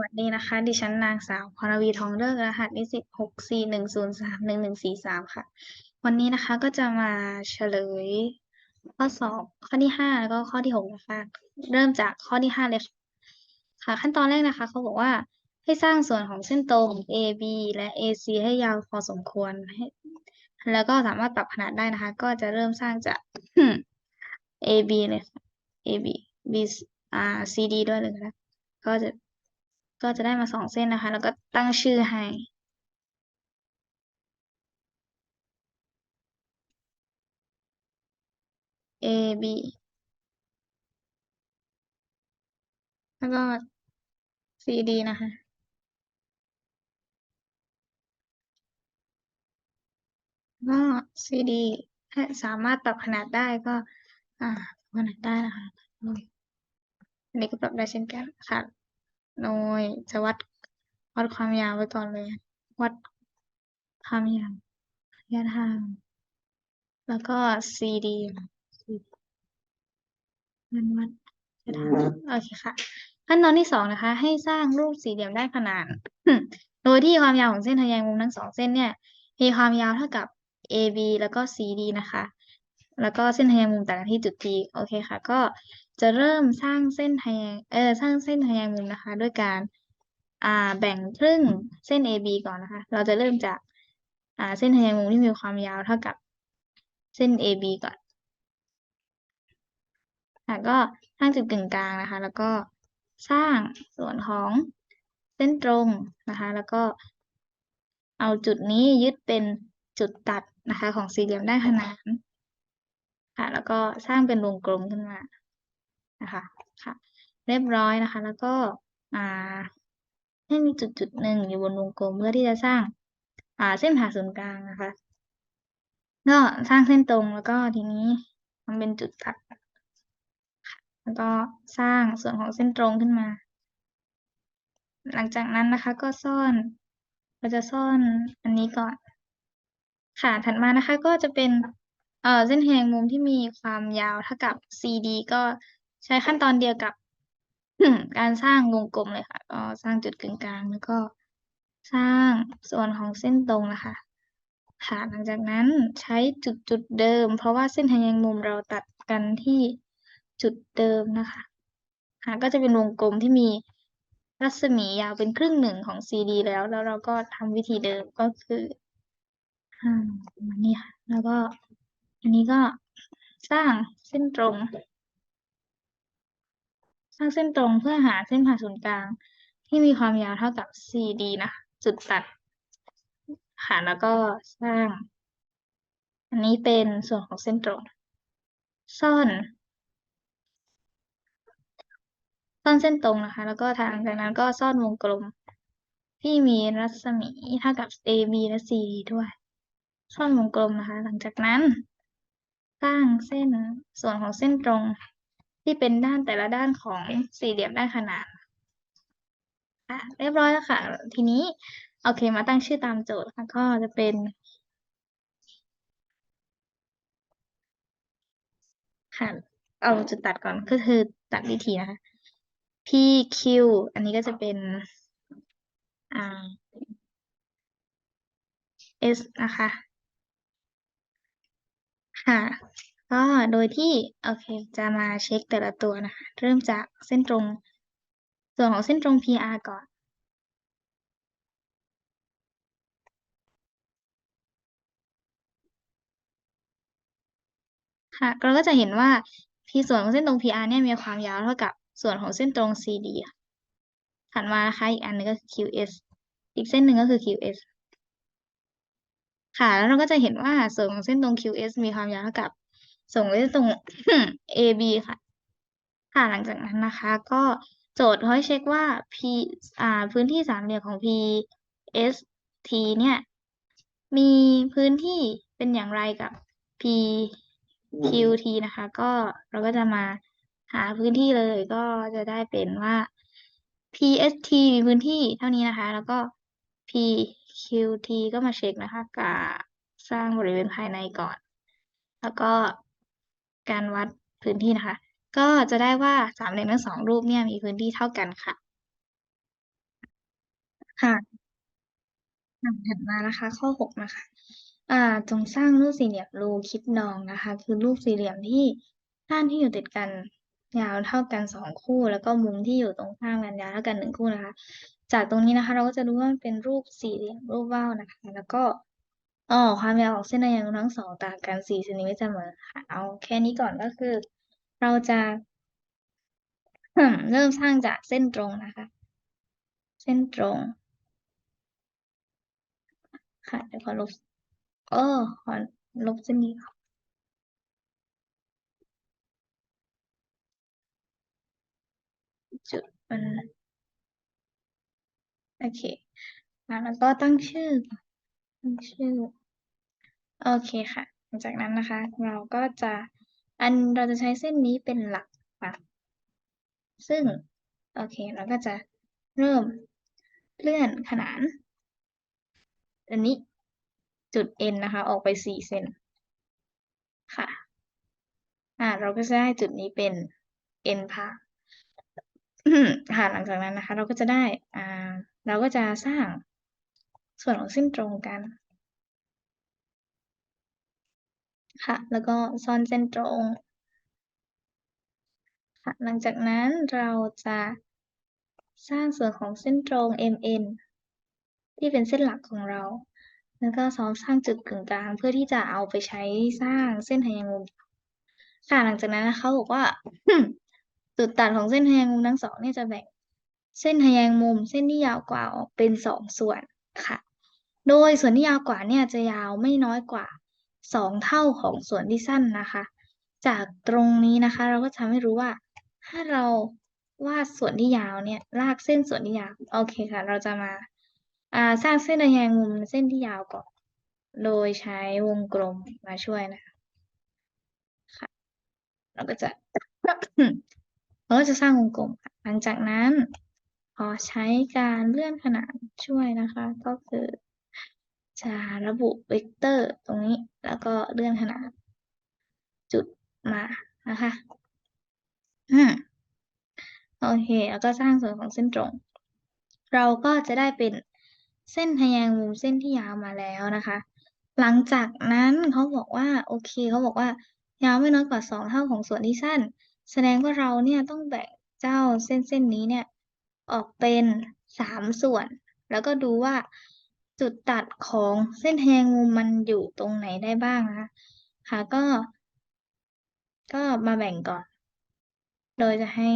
วัสดีนะคะ ดิฉันนางสาวพรวีทองเลิกรหัสนิสิตหกสี่หนึ่งศูนย์สามหนึ่งหนึ่งสี่สามค่ะ วันนี้นะคะก็จะมาเฉลย ข้อสอบข้อที่ห้าแล้วก็ข้อที่หกนะคะ เริ่มจากข้อที่ห้าเลยค่ะ ขั้นตอนแรกนะคะ เขาบอกว่าให้สร้างส่วนของเส้นตรง AB และ AC ให้ยาวพอสมควรให้แล้วก็สามารถปรับขนาดได้นะคะ ก็จะเริ่มสร้างจาก AB เลยค่ะ AB B อ่า CD ด้วยเลยนะคะก็จะ ก็จะได้มาสองเส้นนะคะ แล้วก็ตั้งชื่อให้ A B แล้วก็ C D นะคะ ก็ C D ถ้าสามารถปรับขนาดได้ก็ อ่าขนาดได้นะคะอันนี้ก็ปรับได้เช่นกันค่ะ โดยจะวัดวัดความยาวไว้ก่อนเลย วัดความยาวระยะทาง แล้วก็ CD มันวัดระยะทางโอเคค่ะ ขั้นตอนที่สองนะคะ ให้สร้างรูปสี่เหลี่ยมได้ขนาน โดยที่ความยาวของเส้นทะแยงมุมทั้งสองเส้นเนี่ย มีความยาวเท่ากับ AB แล้วก็ CD นะคะ แล้วก็เส้นทะแยงมุมต่างกันที่จุด T โอเคค่ะ ก็ จะเริ่มสร้างเส้นทแยงเออสร้างเส้นทแยงมุมนะคะ ด้วยการอ่าแบ่งครึ่งเส้น AB ก่อนนะคะ เราจะเริ่มจากอ่าเส้นทแยงมุมที่มีความยาวเท่ากับเส้น AB ก่อนค่ะก็สร้างจุดกึ่งกลางนะคะ แล้วก็สร้างส่วนของเส้นตรงนะคะ แล้วก็เอาจุดนี้ยึดเป็นจุดตัดนะคะ ของสี่เหลี่ยมด้านขนานค่ะ แล้วก็สร้างเป็นวงกลมขึ้นมา นะคะค่ะ เรียบร้อยนะคะ แล้วก็ให้มีจุดจุดหนึ่งอยู่บนวงกลมเพื่อที่จะสร้างอ่าเส้นผ่าศูนย์กลางนะคะก็สร้างเส้นตรงแล้วก็ทีนี้มันเป็นจุดตัดแล้วก็สร้างส่วนของเส้นตรงขึ้นมา หลังจากนั้นนะคะก็ซ่อน เราจะซ่อนอันนี้ก่อน ค่ะ ถัดมานะคะก็จะเป็น เอ่อ เส้นแทงมุมที่มีความยาวเท่ากับ CD ก็ ใช้ขั้นตอนเดียวกับ การสร้างวงกลมเลยค่ะ ก็สร้างจุดกึ่งกลางแล้วก็สร้างส่วนของเส้นตรงนะคะ ค่ะ หลังจากนั้นใช้จุดจุดเดิม เพราะว่าเส้นทะแยงมุมเราตัดกันที่จุดเดิมนะคะ ค่ะ ก็จะเป็นวงกลมที่มีรัศมียาวเป็นครึ่งหนึ่งของ CD แล้ว แล้วเราก็ทำวิธีเดิมก็คืออ่านี้ค่ะ แล้วก็ อันนี้ก็สร้างเส้นตรง สร้างเส้นตรงเพื่อหาเส้นผ่าศูนย์กลาง ที่มีความยาวเท่ากับ CD นะจุดตัดค่ะแล้วก็สร้าง อันนี้เป็นส่วนของเส้นตรง ซ่อนซ่อนเส้นตรงนะคะ แล้วก็ทางจากนั้นก็ซ่อนวงกลม ที่มีรัศมีเท่ากับ AB และ CD ด้วย ซ่อนวงกลมนะคะ หลังจากนั้น สร้างเส้นส่วนของเส้นตรง ที่เป็นด้านแต่ละด้านของสี่เหลี่ยมด้านขนานค่ะเรียบร้อยแล้วค่ะ ทีนี้ โอเคมาตั้งชื่อตามโจทย์ค่ะก็จะเป็น ค่ะเอาจุดตัดก่อนก็คือตัดวิธีนะคะ PQ อันนี้ก็จะเป็นอ่า S นะคะ ค่ะ ก็โดยที่โอเคจะมาเช็คแต่ละตัวนะคะ เริ่มจากเส้นตรง ส่วนของเส้นตรง PR ก่อน ค่ะเราก็จะเห็นว่า P ส่วนของเส้นตรง PR เนี่ยมีความยาวเท่ากับส่วนของเส้นตรง CD ถัดมานะคะอีกอันหนึงก็คือ QS อีกเส้นหนึ่งก็คือ QS ค่ะ แล้วเราก็จะเห็นว่าส่วนของเส้นตรง QS มีความยาวเท่ากับ ส่วนของเส้ตรง AB ค่ะ ค่ะหลังจากนั้นนะคะ ก็โจทย์เขาให้เช็คว่า P อ่า พื้นที่สามเหลี่ยมของ PST เนี่ย มีพื้นที่เป็นอย่างไรกับ PQT นะคะ ก็เราก็จะมาหาพื้นที่เลยก็จะได้เป็นว่า PST มีพื้นที่เท่านี้นะคะ แล้วก็ PQT ก็มาเช็คนะคะกับสร้างบริเวณภายในก่อน แล้วก็ การวัดพื้นที่นะคะ ก็จะได้ว่าสามเหลี่ยมทั้งสองรูปเนี่ยมีพื้นที่เท่ากันค่ะ ค่ะถัดมานะคะ ข้อหกนะคะ อ่า จงสร้างรูปสี่เหลี่ยมรูคิดดองนะคะ คือรูปสี่เหลี่ยมที่ด้านที่อยู่ติดกันยาวเท่ากันสองคู่ แล้วก็มุมที่อยู่ตรงข้ามกันยาวเท่ากันหนึ่งคู่นะคะ จากตรงนี้นะคะ เราก็จะรู้ว่ามันเป็นรูปสี่เหลี่ยมรูปว่าวนะคะ แล้วก็ อ๋อความยาวของเส้นทางทั้งสองต่างกันสี่เซนติเมตรเสมอค่ะเอาแค่นี้ก่อนก็คือ เราจะ เริ่มสร้างจากเส้นตรงนะคะ เส้นตรง ค่ะเดี๋ยวขอลบเออขอลบเส้นนี้ก่อนจุดมันโอเคแล้วก็ตั้งชื่อ ตั้งชื่อ โอเคค่ะ หลังจากนั้นนะคะ เราก็จะอันเราจะใช้เส้นนี้เป็นหลักค่ะ ซึ่ง โอเค เราก็จะเริ่มเลื่อนขนานอันนี้จุด N นะคะ ออกไปสี่เซนค่ะ อ่า เราก็จะได้จุดนี้เป็น N พาค่ะหลังจากนั้นนะคะ เราก็จะได้อ่าเราก็จะสร้าง ส่วนของเส้นตรงกันค่ะ แล้วก็ซ่อนเส้นตรงค่ะหลังจากนั้นเราจะสร้างส่วนของเส้นตรง MN ที่เป็นเส้นหลักของเรา แล้วก็ซ้อมสร้างจุดกึ่งกลางเพื่อที่จะเอาไปใช้สร้างเส้นทางมุมค่ะ หลังจากนั้นเขาบอกว่า จุดตัดของเส้นทางมุมทั้งสองเนี่ยจะแบ่ง เส้นทางมุม เส้นที่ยาวกว่าออกเป็นสองส่วน ค่ะ โดยส่วนที่ยาวกว่าเนี่ยจะยาวไม่น้อยกว่าสองเท่าของส่วนที่สั้นนะคะ จากตรงนี้นะคะ เราก็ทำให้รู้ว่า ถ้าเราวาดส่วนที่ยาวเนี่ยลากเส้นส่วนที่ยาวโอเคค่ะ เราจะมาาสร้างเส้นระยงมุมเส้นที่ยาวก่อน โดยใช้วงกลมมาช่วยนะคะค่ะเราก็จะเราก็จะสร้างวงกลมหลังจากนั้น พอใช้การเลื่อนขนาดช่วยนะคะ ก็คือจะระบุเวกเตอร์ตรงนี้แล้วก็เลื่อนขนาด จุดมานะคะอืมโอเค แล้วก็สร้างส่วนของเส้นตรง เราก็จะได้เป็นเส้นทแยงมุมเส้นที่ยาวมาแล้วนะคะ หลังจากนั้นเขาบอกว่า โอเคเขาบอกว่า ยาวไม่น้อยกว่าสองเท่าของส่วนที่สั้น แสดงว่าเราเนี่ยต้องแบ่งเจ้าเส้นเส้นนี้เนี่ย ออกเป็นสามส่วน แล้วก็ดูว่าจุดตัดของเส้นแยงมุมมันอยู่ตรงไหนได้บ้างนะคะค่ะก็ ก็มาแบ่งก่อน โดยจะให้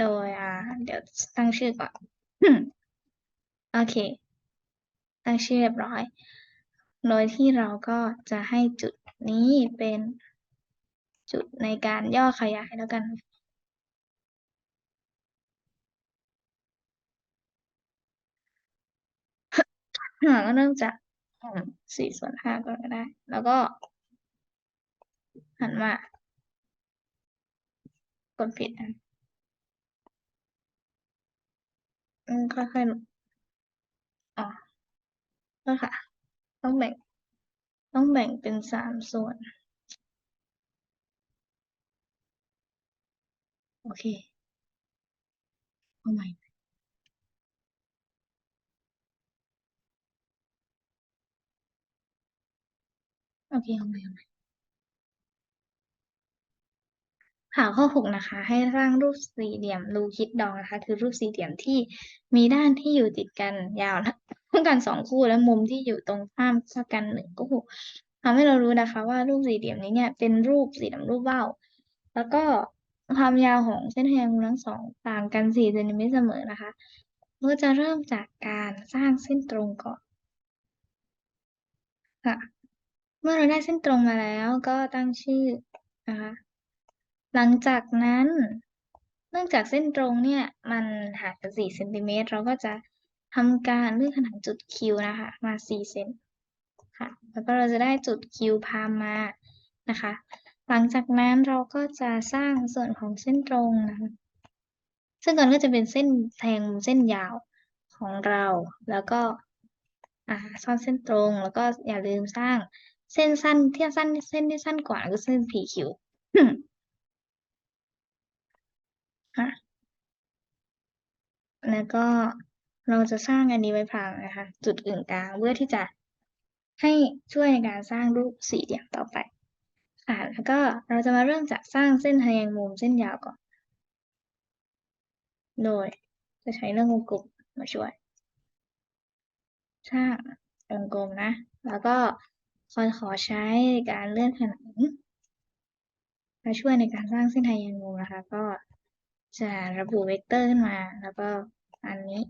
โดยอ่า เดี๋ยวตั้งชื่อก่อนโอเค ตั้งชื่อเรียบร้อย โดยที่เราก็จะให้จุดนี้เป็นจุดในการย่อขยายแล้วกัน ก็เริ่มจากสี่ส่วนห้าก็ได้ แล้วก็หันมากดผิดนอืมค่อยๆอ๋อก็ค่ะ ต้องแบ่ง ต้องแบ่งเป็นสามส่วน โอเคเอาใหม่ โอเคเอาใหม่เอาใหม่ค่ะข้อหกนะคะ ให้ร้างรูปสี่เหลี่ยมรูคิดดองนะคะ คือรูปสี่เหลี่ยมที่มีด้านที่อยู่ติดกันยาวเท่ากันสองคู่และมุมที่อยู่ตรงข้ามเท่ากันหนึ่งคู่ทำให้เรารู้นะคะ ว่ารูปสี่เหลี่ยมนี้เนี่ยเป็นรูปสี่เหลี่ยมรูปว่าวแล้วก็ความยาวของเส้นแทงมุมทั้งสองต่างกันสี่เซนติเมตรเสมอนะคะเราจะเริ่มจากการสร้างเส้นตรงก่อนค่ะ เมื่อเราได้เส้นตรงมาแล้วก็ตั้งชื่อนะคะ หลังจากนั้น เนื่องจากเส้นตรงเนี่ยมันห่างกันสี่เซนติเมตรเราก็จะทำการเลื่อนขนานจุดคิวนะคะ มาสี่เซนค่ะ แล้วก็เราจะได้จุดคิวพามมานะคะ หลังจากนั้นเราก็จะสร้างส่วนของเส้นตรงนะคะ ซึ่งก่อนก็จะเป็นเส้นแทงเส้นยาวของเรา แล้วก็อ่าซ่อนเส้นตรง แล้วก็อย่าลืมสร้าง เส้นสั้นที่สั้นเส้นที่สั้นกว่าก็เส้น PQ ค่ะแล้วก็เราจะสร้างอันนี้ไว้พรางนะคะ จุดกึ่งกลางเพื่อที่จะให้ช่วยในการสร้างรูปสี่เหลี่ยมต่อไปค่ะแล้วก็เราจะมาเริ่มจากสร้างเส้นทแยงมุมเส้นยาวก่อน โดยจะใช้เรื่องวงกลมมาช่วย สร้างวงกลมนะ แล้วก็ คอยขอใช้ในการเลื่อนผนังมาช่วยในการสร้างเส้นทะแยงมุมนะคะ ก็จะระบุเวกเตอร์ขึ้นมา แล้วก็อันนี้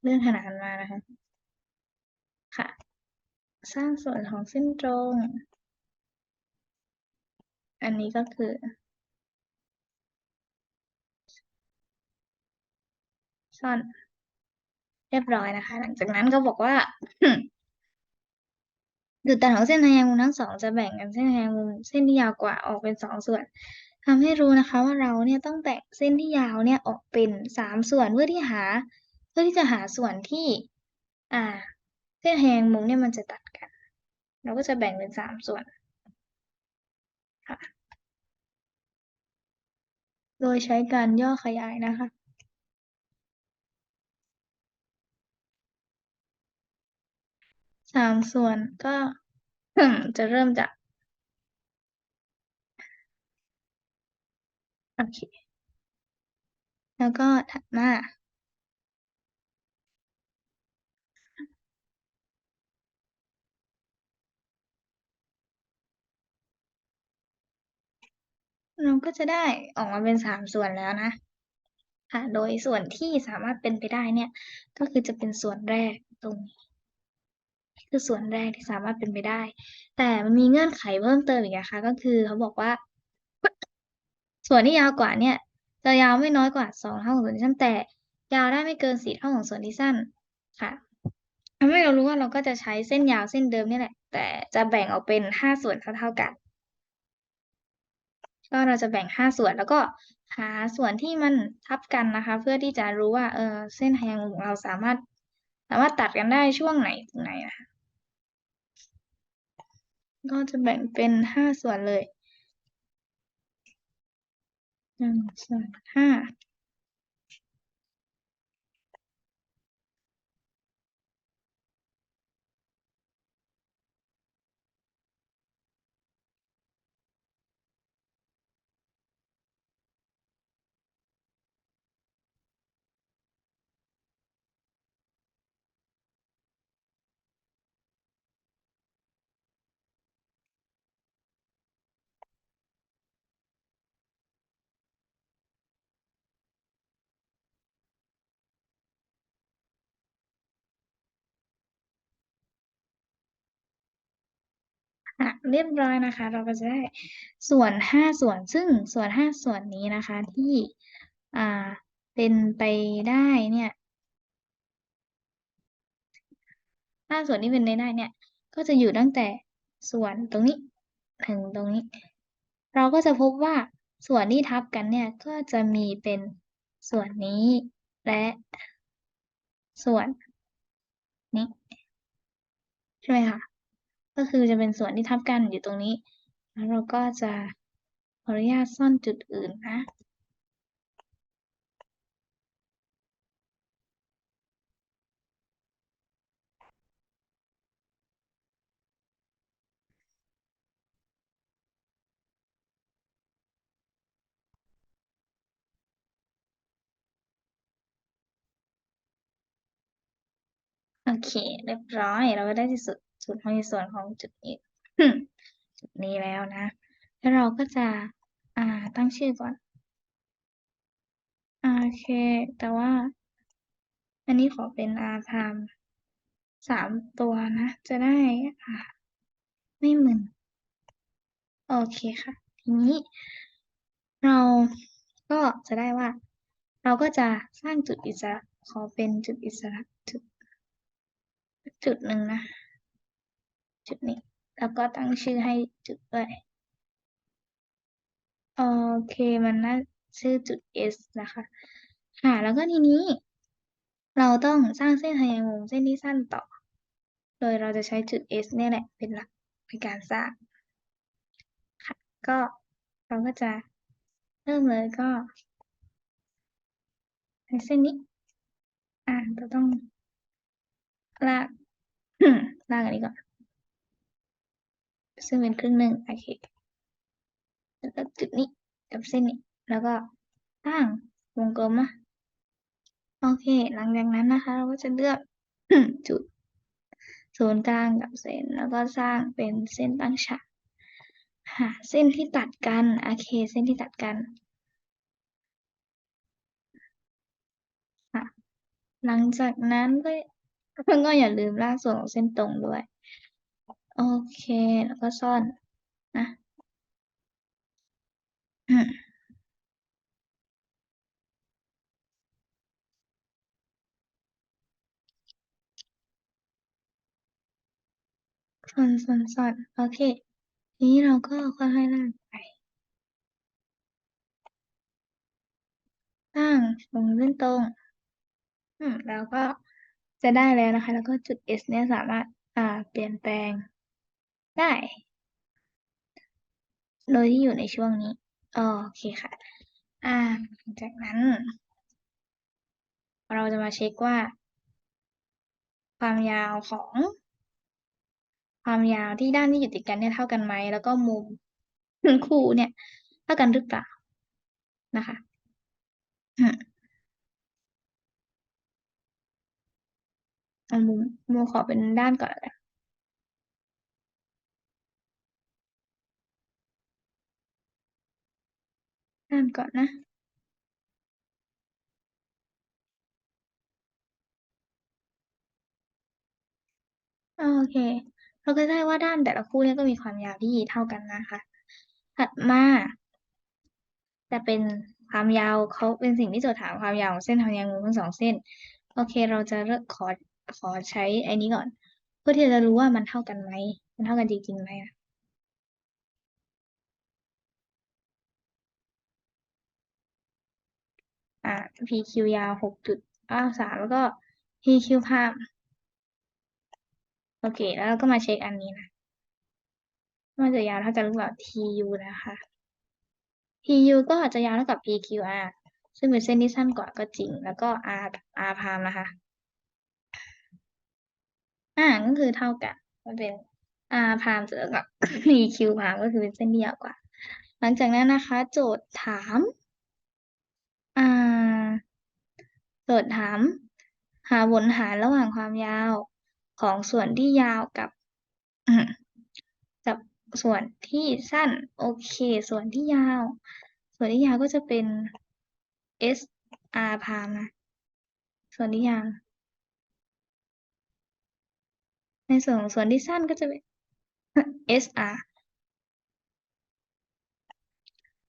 เลื่อนขนาดมานะคะ ค่ะ สร้างส่วนของเส้นตรง อันนี้ก็คือ ซ่อนเรียบร้อยนะคะ หลังจากนั้นก็บอกว่า จุดตัดของเส้นทะแยงมุมทั้งสองจะแบ่งกันเส้นทะแยงมุมเส้นที่ยาวกว่าออกเป็นสองส่วนทำให้รู้นะคะว่าเราเนี่ยต้องแบ่งเส้นที่ยาวเนี่ยออกเป็นสามส่วนเพื่อที่หา เพื่อที่จะหาส่วนที่ อ่า เส้นทะแยงมุมเนี่ยมันจะตัดกัน เราก็จะแบ่งเป็นสามส่วนค่ะโดยใช้การย่อขยายนะคะ สามส่วนก็จะเริ่มจาก โอเค แล้วก็ถัดมาเราก็จะได้ออกมาเป็นสามส่วนแล้วนะ ค่ะ โดยส่วนที่สามารถเป็นไปได้เนี่ย ก็คือจะเป็นส่วนแรกตรงนี้ คือส่วนแรกที่สามารถเป็นไปได้ แต่มันมีเงื่อนไขเพิ่มเติมอีกนะคะก็คือเขาบอกว่า ส่วนที่ยาวกว่าเนี่ย จะยาวไม่น้อยกว่าสองเท่าของส่วนที่สั้นแต่ ยาวได้ไม่เกินสี่เท่าของส่วนที่สั้นค่ะทำให้เรารู้ว่าเราก็จะใช้เส้นยาวเส้นเดิมนี่แหละ แต่จะแบ่งออกเป็นห้าส่วนเท่าๆกันก็เราจะแบ่งห้าส่วนแล้วก็หาส่วนที่มันทับกันนะคะ เพื่อที่จะรู้ว่าเออเส้นทางของเราสามารถ สามารถตัดกันได้ช่วงไหนถึงไหนนะคะ ก็จะแบ่งเป็นห้าส่วนเลยหนึ่งส่วนห้า อะเรียบร้อยนะคะ เราก็จะได้ส่วนห้าส่วนซึ่งส่วนห้าส่วนนี้นะคะที่อ่าเป็นไปได้เนี่ยห้าส่วนที่เป็นไปได้เนี่ย ก็จะอยู่ตั้งแต่ส่วนตรงนี้ถึงตรงนี้ เราก็จะพบว่าส่วนที่ทับกันเนี่ยก็จะมีเป็นส่วนนี้และส่วนนี้ใช่ไหมคะ ก็คือจะเป็นส่วนที่ทับกันอยู่ตรงนี้ แล้วเราก็จะขออนุญาตซ่อนจุดอื่นนะโอเค เรียบร้อย เราก็ได้ที่สุด สุดในส่วนของจุดนี้จุดนี้แล้วนะ แล้วเราก็จะอ่าตั้งชื่อก่อนโอเค แต่ว่า อันนี้ขอเป็นอาพามสามตัวนะ จะได้อ่าไม่มึนโอเคค่ะ ทีนี้ เราก็จะได้ว่า เราก็จะสร้างจุดอิสระขอเป็นจุดอิสระจุด จุดหนึ่งนะ จุดนี้ แล้วก็ตั้งชื่อให้จุดด้วยโอเคมันน่าชื่อจุด S นะคะค่ะแล้วก็ทีนี้ เราต้องสร้างเส้นทางแยงมุมเส้นที่สั้นต่อ โดยเราจะใช้จุด S เนี่ยแหละเป็นหลักในการสร้างค่ะก็เราก็จะเริ่มเลยก็ในเส้นนี้ อ่าจะต้องลากลากอันนี้ก่อน ซึ่งเป็นครึ่งหนึ่งโอเคแล้วก็จุดนี้กับเส้นนี้ แล้วก็สร้างวงกลมนะโอเค หลังจากนั้นนะคะ เราก็จะเลือกจุดศูนย์กลางกับเส้น แล้วก็สร้างเป็นเส้นตั้งฉากหาเส้นที่ตัดกันโอเค เส้นที่ตัดกันหลังจากนั้นก็ก็อย่าลืมลากส่วนของเส้นตรงด้วย โอเค แล้วก็ซ่อนนะซ่อนซ่อนซ่อนโอเค ทีนี้เราก็ค่อยๆลากไปตั้งตรงเส้นตรง อืมแล้วก็จะได้แล้วนะคะ แล้วก็จุด S เนี่ยสามารถอ่าเปลี่ยนแปลง ได้ โดยที่อยู่ในช่วงนี้ โอเคค่ะ อ่า จากนั้น เราจะมาเช็คว่า ความยาวของ ความยาวที่ด้านที่อยู่ติดกันเนี่ยเท่ากันไหม แล้วก็มุมคู่เนี่ยเท่ากันหรือเปล่านะคะมุมมุมขอเป็นด้านก่อนเลย ด้านก่อนนะโอเค เราก็ได้ว่าด้านแต่ละคู่เนี่ยก็มีความยาวที่เท่ากันนะคะ ถัดมา จะเป็นความยาวเขาเป็นสิ่งที่โจทย์ถามความยาวของเส้นทางยางมุมทั้งสองเส้น โอเค เราจะเลือกขอขอใช้ไอ้นี้ก่อน เพื่อที่จะรู้ว่ามันเท่ากันไหมมันเท่ากันจริงๆไหมอะ อ่า PQ ยาวหกจุดอ้าสามแล้วก็ PQ ภาพ โอเค แล้วเราก็มาเช็คอันนี้นะว่าจะยาวเท่ากันหรือเปล่า TU นะคะ TU ก็อาจจะยาวเท่ากับ PQR ซึ่งเป็นเส้นที่สั้นกว่าก็จริง แล้วก็ R R พามนะคะ อ่าก็คือเท่ากัน มันเป็น R พามเจอกับ PQ พามก็คือเป็นเส้นที่ยาวกว่า หลังจากนั้นนะคะ โจทย์ถาม อ่า โจทย์ถาม หาผลหารระหว่างความยาวของส่วนที่ยาวกับกับส่วนที่สั้น โอเค ส่วนที่ยาว ส่วนที่ยาวก็จะเป็น S R พามนะส่วนที่ยาวในส่วนของส่วนที่สั้นก็จะเป็น S R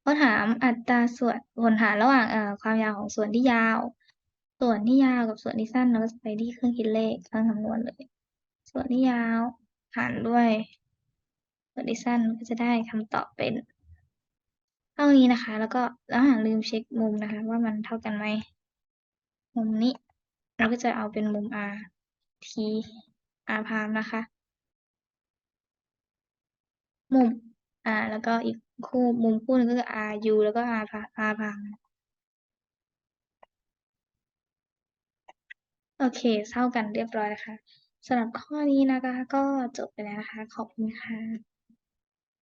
เขาถามอัตราส่วนผลหารระหว่างความยาวของส่วนที่ยาว ส่วนที่ยาวกับส่วนที่สั้นเราก็จะไปที่เครื่องคิดเลขเครื่องคำนวณเลย ส่วนที่ยาวหารด้วย ส่วนที่สั้นก็จะได้คำตอบเป็นเท่านี้นะคะ แล้วก็แล้วหาลืมเช็คมุมนะคะ ว่ามันเท่ากันไหมมุมนี้ เราก็จะเอาเป็นมุม R T R พามนะคะ มุมอ่าแล้วก็อีกคู่มุมคู่นึงก็คือ R U แล้วก็ R พา R พาม โอเคเท่ากันเรียบร้อยนะคะสำหรับข้อนี้นะคะ ก็จบไปแล้วนะคะ ขอบคุณค่ะ